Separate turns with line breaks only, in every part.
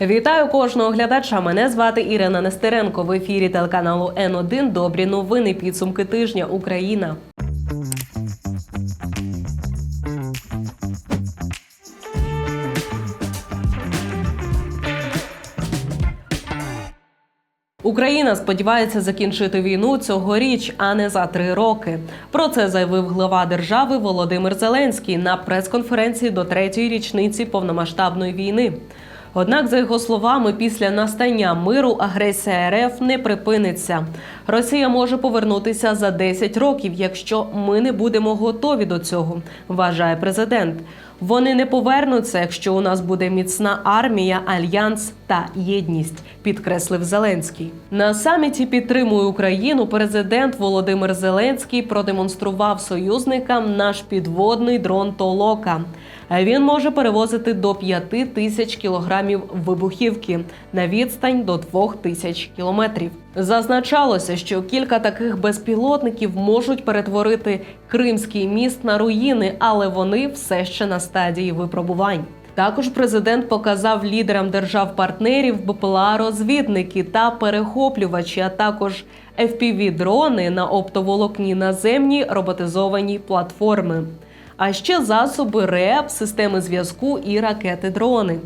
Вітаю кожного глядача. Мене звати Ірина Нестеренко. В ефірі телеканалу Н1 Добрі новини. Підсумки тижня Україна. Україна сподівається закінчити війну цьогоріч, а не за три роки. Про це заявив глава держави Володимир Зеленський на прес-конференції до третьої річниці повномасштабної війни. Однак, за його словами, після настання миру агресія РФ не припиниться. Росія може повернутися за 10 років, якщо ми не будемо готові до цього, вважає президент. Вони не повернуться, якщо у нас буде міцна армія, альянс та єдність, підкреслив Зеленський. На саміті підтримує Україну. Президент Володимир Зеленський продемонстрував союзникам наш підводний дрон Толока. Він може перевозити до 5 тисяч кілограмів вибухівки на відстань до 2 тисяч кілометрів. Зазначалося, що кілька таких безпілотників можуть перетворити Кримський міст на руїни, але вони все ще на стадії випробувань. Також президент показав лідерам держав-партнерів БПЛА розвідники та перехоплювачі, а також fpv дрони на оптоволокні наземні роботизовані платформи, а ще засоби РЕП, системи зв'язку і ракети-дрони.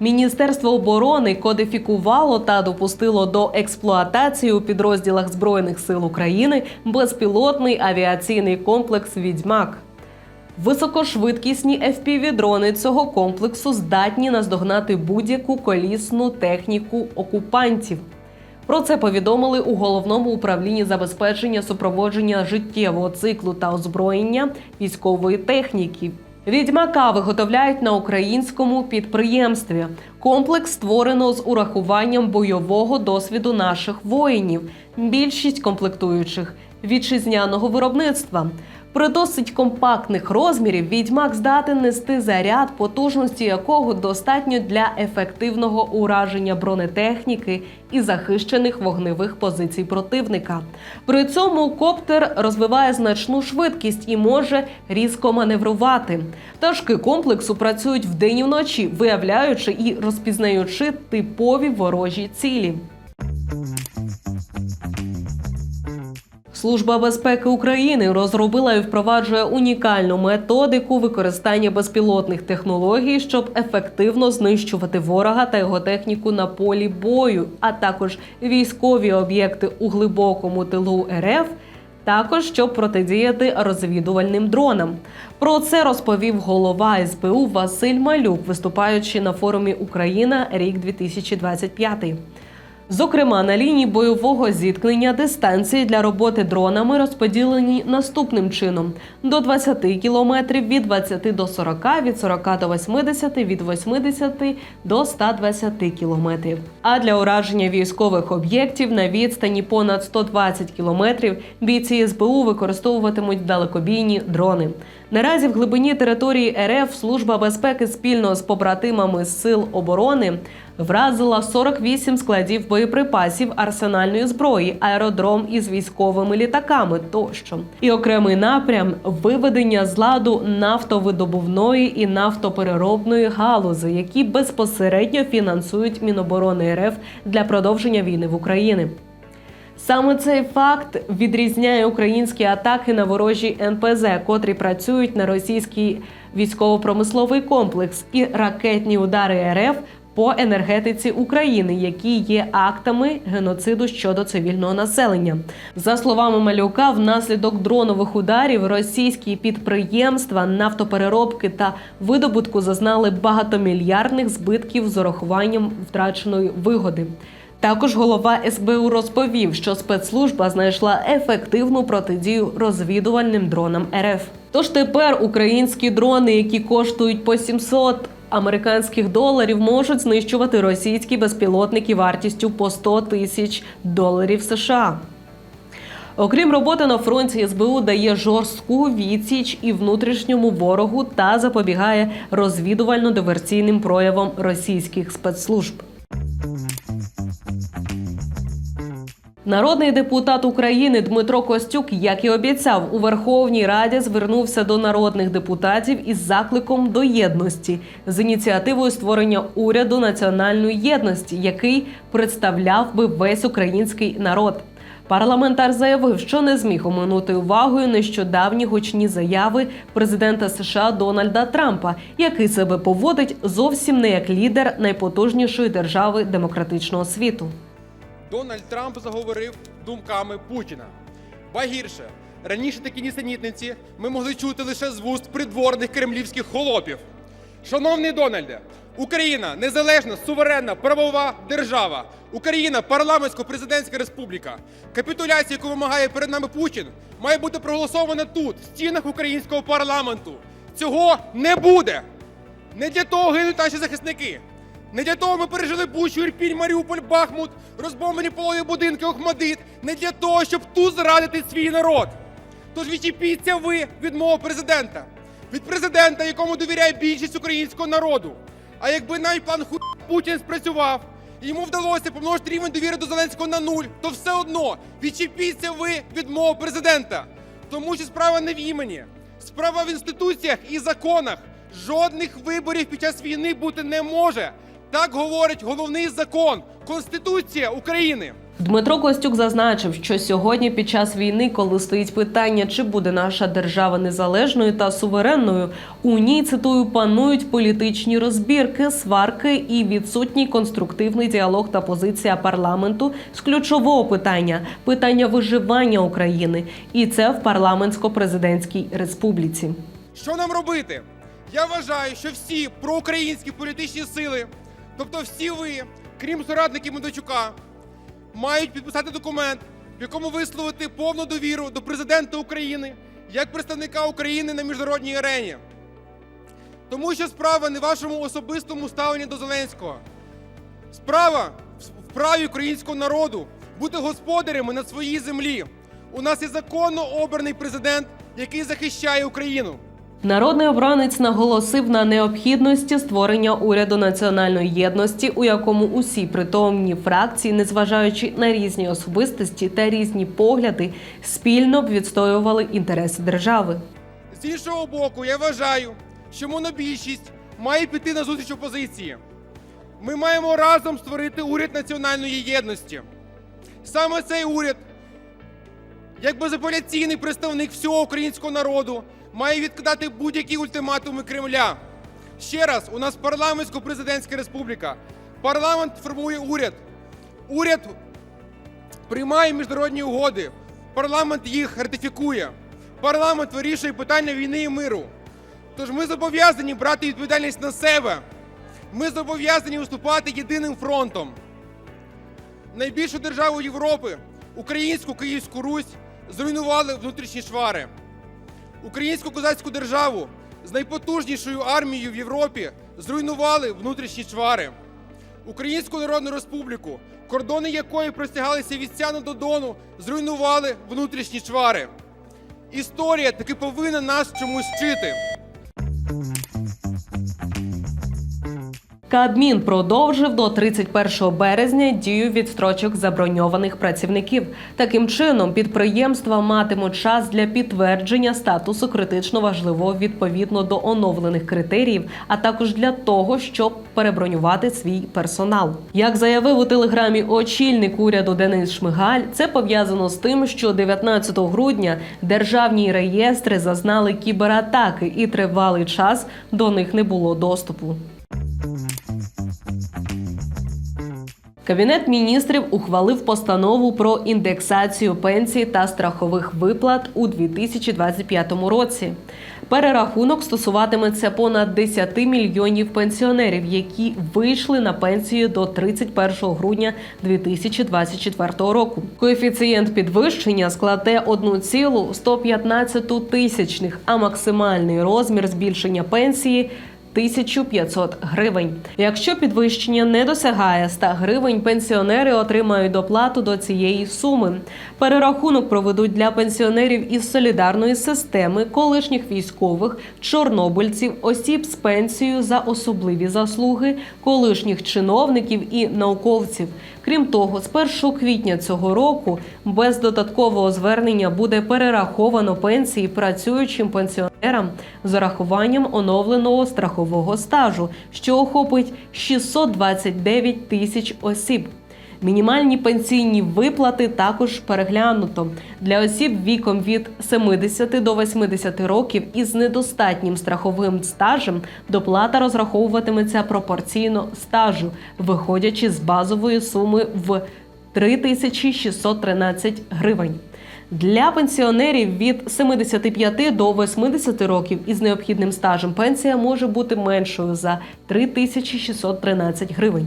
Міністерство оборони кодифікувало та допустило до експлуатації у підрозділах Збройних сил України безпілотний авіаційний комплекс Відьмак. Високошвидкісні FPV-дрони цього комплексу здатні наздогнати будь-яку колісну техніку окупантів. Про це повідомили у головному управлінні забезпечення супроводження життєвого циклу та озброєння військової техніки. Відьмака виготовляють на українському підприємстві. Комплекс створено з урахуванням бойового досвіду наших воїнів. Більшість комплектуючих вітчизняного виробництва. При досить компактних розмірів відьмак здатен нести заряд, потужності якого достатньо для ефективного ураження бронетехніки і захищених вогневих позицій противника. При цьому коптер розвиває значну швидкість і може різко маневрувати. Пташки комплексу працюють вдень і вночі, виявляючи і розпізнаючи типові ворожі цілі. Служба безпеки України розробила і впроваджує унікальну методику використання безпілотних технологій, щоб ефективно знищувати ворога та його техніку на полі бою, а також військові об'єкти у глибокому тилу РФ. Також щоб протидіяти розвідувальним дронам. Про це розповів голова СБУ Василь Малюк, виступаючи на форумі Україна рік 2025. Зокрема, на лінії бойового зіткнення дистанції для роботи дронами розподілені наступним чином: до 20 кілометрів від 20 до 40, від 40 до 80, від 80 до 120 кілометрів. А для ураження військових об'єктів на відстані понад 120 кілометрів бійці СБУ використовуватимуть далекобійні дрони. Наразі в глибині території РФ служба безпеки спільно з побратимами сил оборони вразила 48 складів боєприпасів, арсенальної зброї, аеродром із військовими літаками тощо. І окремий напрям виведення з ладу нафтовидобувної і нафтопереробної галузи, які безпосередньо фінансують Міноборони РФ для продовження війни в Україні. Саме цей факт відрізняє українські атаки на ворожі НПЗ, котрі працюють на російський військово-промисловий комплекс, і ракетні удари РФ по енергетиці України, які є актами геноциду щодо цивільного населення. За словами Малюка, внаслідок дронових ударів російські підприємства нафтопереробки та видобутку зазнали багатомільярдних збитків з урахуванням втраченої вигоди. Також голова СБУ розповів, що спецслужба знайшла ефективну протидію розвідувальним дронам РФ. Тож тепер українські дрони, які коштують по 700 американських доларів, можуть знищувати російські безпілотники вартістю по 100 тисяч доларів США. Окрім роботи на фронті, СБУ дає жорстку відсіч і внутрішньому ворогу та запобігає розвідувально-диверсійним проявам російських спецслужб. Народний депутат України Дмитро Костюк, як і обіцяв, у Верховній Раді звернувся до народних депутатів із закликом до єдності з ініціативою створення уряду національної єдності, який представляв би весь український народ. Парламентар заявив, що не зміг оминути увагою нещодавні гучні заяви президента США Дональда Трампа, який себе поводить зовсім не як лідер найпотужнішої держави демократичного світу.
Дональд Трамп заговорив думками Путіна. Ба гірше, раніше такі нісенітниці ми могли чути лише з вуст придворних кремлівських холопів. Шановний Дональде, Україна незалежна, суверенна, правова держава. Україна парламентсько-президентська республіка. Капітуляція, яку вимагає перед нами Путін, має бути проголосована тут, в стінах українського парламенту. Цього не буде. Не для того гинуть наші захисники. Не для того ми пережили Бучу, Ірпінь, Маріуполь, Бахмут, розбомблені полові будинки, Охмадит. Не для того, щоб тут зрадити свій народ. Тож відчепіться ви від мого президента. Від президента, якому довіряє більшість українського народу. А якби навіть план хуй Путін спрацював, і йому вдалося помножити рівень довіри до Зеленського на нуль, то все одно відчепіться ви від мого президента. Тому що справа не в імені, справа в інституціях і законах. Жодних виборів під час війни бути не може. Так говорить головний закон Конституція України.
Дмитро Костюк зазначив, що сьогодні, під час війни, коли стоїть питання, чи буде наша держава незалежною та суверенною, у ній цитую панують політичні розбірки, сварки і відсутній конструктивний діалог та позиція парламенту з ключового питання питання виживання України, і це в парламентсько-президентській республіці.
Що нам робити? Я вважаю, що всі проукраїнські політичні сили, тобто всі ви, крім соратників Медведчука, мають підписати документ, в якому висловити повну довіру до президента України як представника України на міжнародній арені. Тому що справа не в вашому особистому ставленні до Зеленського. Справа в праві українського народу бути господарями на своїй землі. У нас є законно обраний президент, який захищає Україну.
Народний обранець наголосив на необхідності створення уряду національної єдності, у якому усі притомні фракції, незважаючи на різні особистості та різні погляди, спільно б відстоювали інтереси держави.
З іншого боку, я вважаю, що монобільшість має піти на зустріч опозиції. Ми маємо разом створити уряд національної єдності. Саме цей уряд, як безапеляційний представник всього українського народу, має відкидати будь-які ультиматуми Кремля. Ще раз, у нас парламентсько-президентська республіка. Парламент формує уряд. Уряд приймає міжнародні угоди. Парламент їх ратифікує. Парламент вирішує питання війни і миру. Тож ми зобов'язані брати відповідальність на себе. Ми зобов'язані виступати єдиним фронтом. Найбільшу державу Європи, українську Київську Русь, зруйнували внутрішні швари. Українську козацьку державу з найпотужнішою армією в Європі зруйнували внутрішні чвари. Українську Народну Республіку, кордони якої простягалися від Сяну до Дону, зруйнували внутрішні чвари. Історія таки повинна нас чомусь вчити.
Кабмін продовжив до 31 березня дію відстрочок заброньованих працівників. Таким чином, підприємства матимуть час для підтвердження статусу критично важливого відповідно до оновлених критеріїв, а також для того, щоб перебронювати свій персонал. Як заявив у телеграмі очільник уряду Денис Шмигаль, це пов'язано з тим, що 19 грудня державні реєстри зазнали кібератаки, і тривалий час до них не було доступу. Кабінет міністрів ухвалив постанову про індексацію пенсій та страхових виплат у 2025 році. Перерахунок стосуватиметься понад 10 мільйонів пенсіонерів, які вийшли на пенсію до 31 грудня 2024 року. Коефіцієнт підвищення складе 1,115 тисячних, а максимальний розмір збільшення пенсії 1500 гривень. Якщо підвищення не досягає 100 гривень, пенсіонери отримають доплату до цієї суми. Перерахунок проведуть для пенсіонерів із солідарної системи, колишніх військових, чорнобильців, осіб з пенсією за особливі заслуги, колишніх чиновників і науковців. Крім того, з 1 квітня цього року без додаткового звернення буде перераховано пенсії працюючим пенсіонерам з урахуванням оновленого страхового стажу, що охопить 629 тисяч осіб. Мінімальні пенсійні виплати також переглянуто для осіб віком від 70 до 80 років із недостатнім страховим стажем. Доплата розраховуватиметься пропорційно стажу, виходячи з базової суми в 3613 гривень. Для пенсіонерів від 75 до 80 років із необхідним стажем пенсія може бути меншою за 3613 гривень.